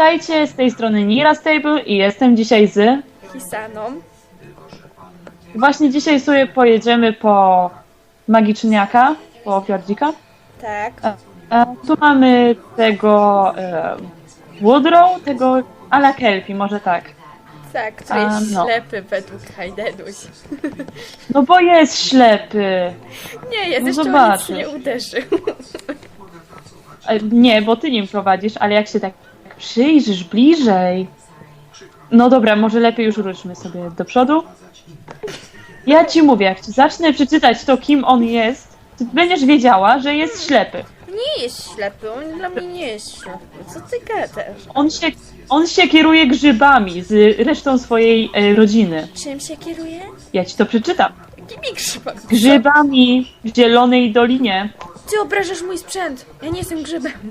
Witajcie, z tej strony Nira Stable i jestem dzisiaj z... Hisaną. Właśnie dzisiaj sobie pojedziemy po Magiczniaka, po Fiordzika. Tak. E, tu mamy tego e, Woodrow, tego Ala Kelpi, może tak. Tak, który A, jest no. ślepy według Hajdenuś. No bo jest ślepy. Nie, jest No jeszcze o nic zobaczysz. nie uderzył. E, Nie, bo ty nim prowadzisz, ale jak się tak przyjrzysz bliżej. No dobra, może lepiej już ruszmy sobie do przodu. Ja ci mówię, jak ci zacznę przeczytać to, kim on jest, to będziesz wiedziała, że jest ślepy. Nie jest ślepy, on dla mnie nie jest ślepy. Co ty gadasz? On się, on się kieruje grzybami z resztą swojej e, rodziny. Czym się kieruje? Ja ci to przeczytam. Jakimi grzybami? Grzybami w zielonej dolinie. Ty obrażasz mój sprzęt. Ja nie jestem grzybem.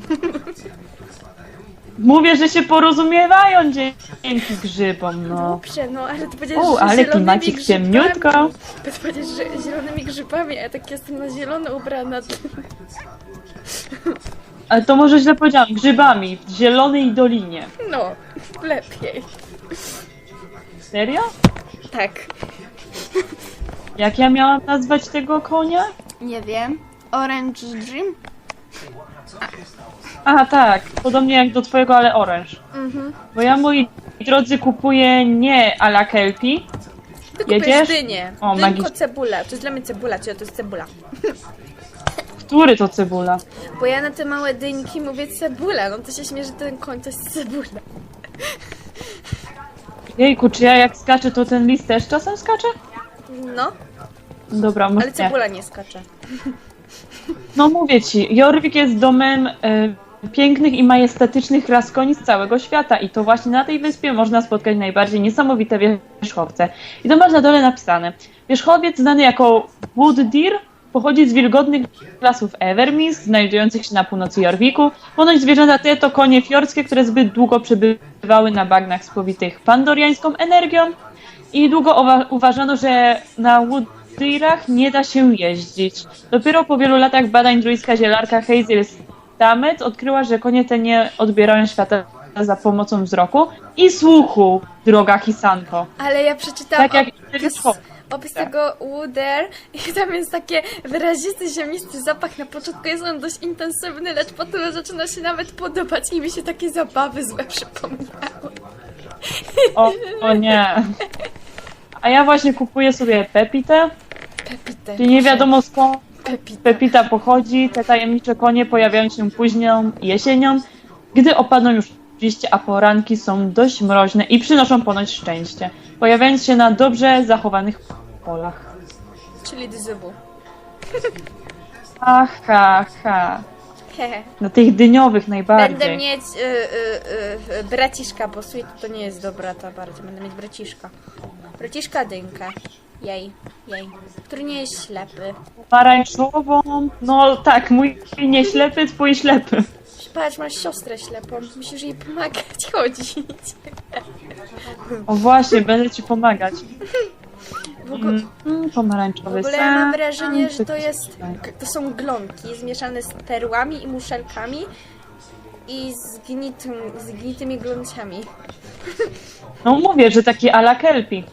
Mówię, że się porozumiewają dzięki grzybom, no. Dobrze, no ale ty powiedziałeś, O, że ale zielonymi klimacik grzybami- ciemniutko. Ty powiedziałeś, że zielonymi grzybami, a ja tak jestem na zielono ubrana. Ale to może źle powiedziałam. Grzybami w zielonej dolinie. No, lepiej. Serio? Tak. Jak ja miałam nazwać tego konia? Nie wiem. Orange Dream? A tak, podobnie jak do twojego, ale oręż. Mhm. Bo ja, moi drodzy, kupuję nie a la Kelpi, Ty kupujesz Jedziesz? dynię. O, Dynko magiczne. cebula. To jest dla mnie cebula, czy to jest cebula. który to cebula. Bo ja na te małe dyńki mówię cebula. No to się śmieje, że ten koń to jest cebula. Jejku, czy ja jak skaczę, to ten list też czasem skacze? No, Dobra, może ale nie. cebula nie skacze. No mówię ci, Jorvik jest domem e, pięknych i majestatycznych ras koni z całego świata i to właśnie na tej wyspie można spotkać najbardziej niesamowite wierzchowce. I to masz na dole napisane. Wierzchowiec znany jako Wood Deer pochodzi z wilgotnych lasów Evermist, znajdujących się na północy Jorviku. Ponoć zwierzęta te to konie fiorskie, które zbyt długo przebywały na bagnach spowitych pandoriańską energią i długo uwa- uważano, że na Wood Deerach nie da się jeździć. Dopiero po wielu latach badań druidzka zielarka Hazel Stamet odkryła, że konie te nie odbierają świata za pomocą wzroku i słuchu, droga Hisanko. Ale ja przeczytałam Tak jak opis, opis tego Wooder i tam jest takie wyrazisty, ziemisty zapach. Na początku jest on dość intensywny, lecz potem zaczyna się nawet podobać i mi się takie zabawy złe przypomniały. O, o nie. A ja właśnie kupuję sobie Pepitę, Pepite. czyli nie wiadomo skąd Pepite. Pepita pochodzi. Te tajemnicze konie pojawiają się późną jesienią, gdy opadną już liście, a poranki są dość mroźne i przynoszą ponoć szczęście, pojawiając się na dobrze zachowanych polach. Czyli dyzybu. Ha, ha, ha. Na tych dyniowych najbardziej. Będę mieć y, y, y, braciszka, bo sweet to nie jest dobra ta bardzo. Będę mieć braciszka. Braciszka dynkę. Jej, jej. Który nie jest ślepy. Pomarańczową. No tak, mój nie ślepy, twój ślepy. Patrz, masz siostrę ślepą. Musisz jej pomagać chodzić. O właśnie, będę ci pomagać. W ogóle, Mm, mm, w pomarańczowy ogóle ja mam wrażenie, że to jest. To są glonki zmieszane z perłami i muszelkami. I z, gnitym, z gnitymi glonciami. No mówię, że taki ala kelpi.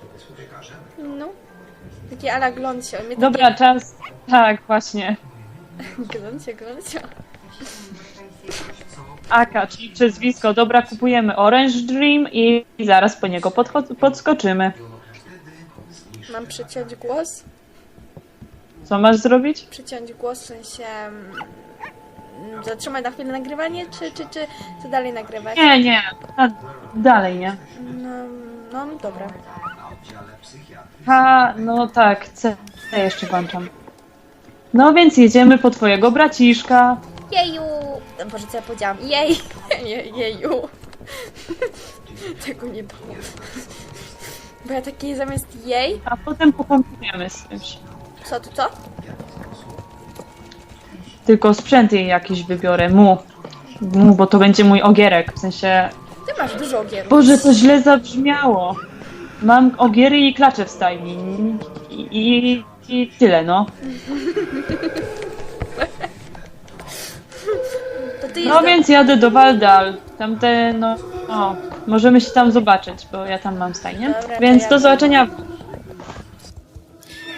Takie ala gloncie. On mnie Dobra, czas. Tak, właśnie. Takie... Gloncie, gloncie. Aka, czyli przezwisko. Dobra, kupujemy Orange Dream i zaraz po niego podskoczymy. Mam przyciąć głos? Co masz zrobić? Przyciąć głos, w sensie... mm, Zatrzymać na chwilę nagrywanie, czy, czy, czy, czy dalej nagrywać? Nie, nie. A, dalej nie. No, no dobra. Ha, no tak, C jeszcze włączam. No więc jedziemy po twojego braciszka. Jeju! Boże, co ja powiedziałam? Jej! Nie, jeju! Tego nie było. Bo ja taki zamiast jej... A potem pokombinujemy z czymś. Co to co? Tylko sprzęt jej jakiś wybiorę. Mu. Mu, bo to będzie mój ogierek. W sensie. Ty masz dużo ogierów. Boże, to źle zabrzmiało. Mam ogiery i klacze w stajni. I, i, i tyle, no. To ty No więc jadę do Waldal. tamte, no, o, możemy się tam zobaczyć, bo ja tam mam stajnię. Dobra, to Więc ja do zobaczenia.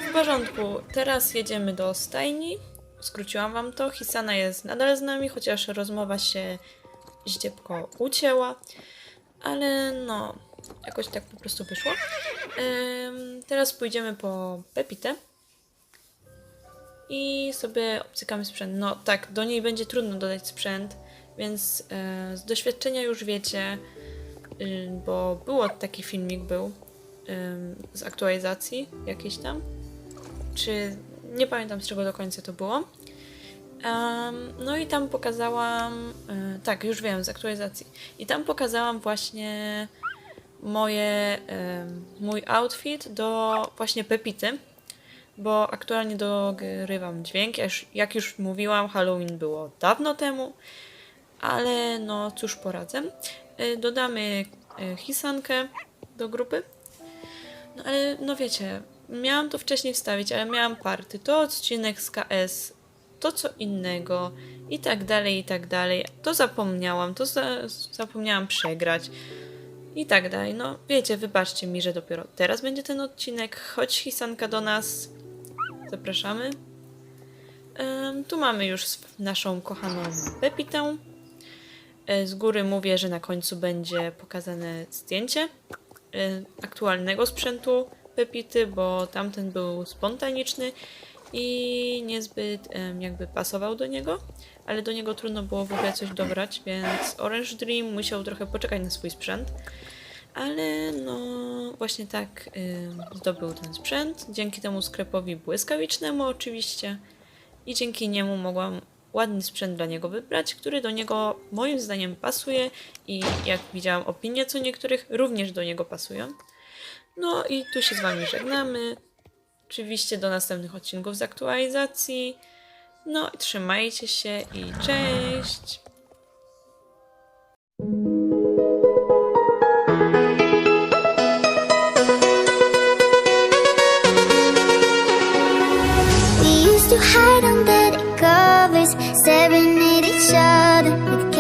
W porządku, teraz jedziemy do stajni. Skróciłam wam to. Hisana jest nadal z nami, chociaż rozmowa się ździebko ucięła. Ale no, jakoś tak po prostu wyszło. Teraz pójdziemy po Pepitę. I sobie obcykamy sprzęt. No tak, do niej będzie trudno dodać sprzęt, więc e, z doświadczenia już wiecie, y, bo było taki filmik był z aktualizacji jakiejś tam czy nie pamiętam z czego do końca to było. Em, no i tam pokazałam, e, tak, już wiem, z aktualizacji. I tam pokazałam właśnie moje, mój outfit do właśnie Pepity, bo aktualnie dogrywam dźwięk. Jak już mówiłam, Halloween było dawno temu, ale no cóż poradzę. E, Dodamy e, hisankę do grupy. No ale no wiecie, miałam to wcześniej wstawić, ale miałam party, to odcinek z KS, to co innego i tak dalej, i tak dalej. To zapomniałam, to za, zapomniałam przegrać i tak dalej. No wiecie, wybaczcie mi, że dopiero teraz będzie ten odcinek. Chodź Hisanka do nas. Zapraszamy. Tu mamy już naszą kochaną Pepitę. E, Z góry mówię, że na końcu będzie pokazane zdjęcie e, aktualnego sprzętu Pepity, bo tamten był spontaniczny i niezbyt em, jakby pasował do niego, ale do niego trudno było w ogóle coś dobrać, więc Orange Dream musiał trochę poczekać na swój sprzęt. Ale no właśnie tak ym, zdobył ten sprzęt, dzięki temu sklepowi błyskawicznemu oczywiście i dzięki niemu mogłam ładny sprzęt dla niego wybrać, który do niego moim zdaniem pasuje i jak widziałam opinie co niektórych również do niego pasują. No i tu się z Wami żegnamy. Oczywiście do następnych odcinków z aktualizacji. No i trzymajcie się i cześć! covers Staring at each other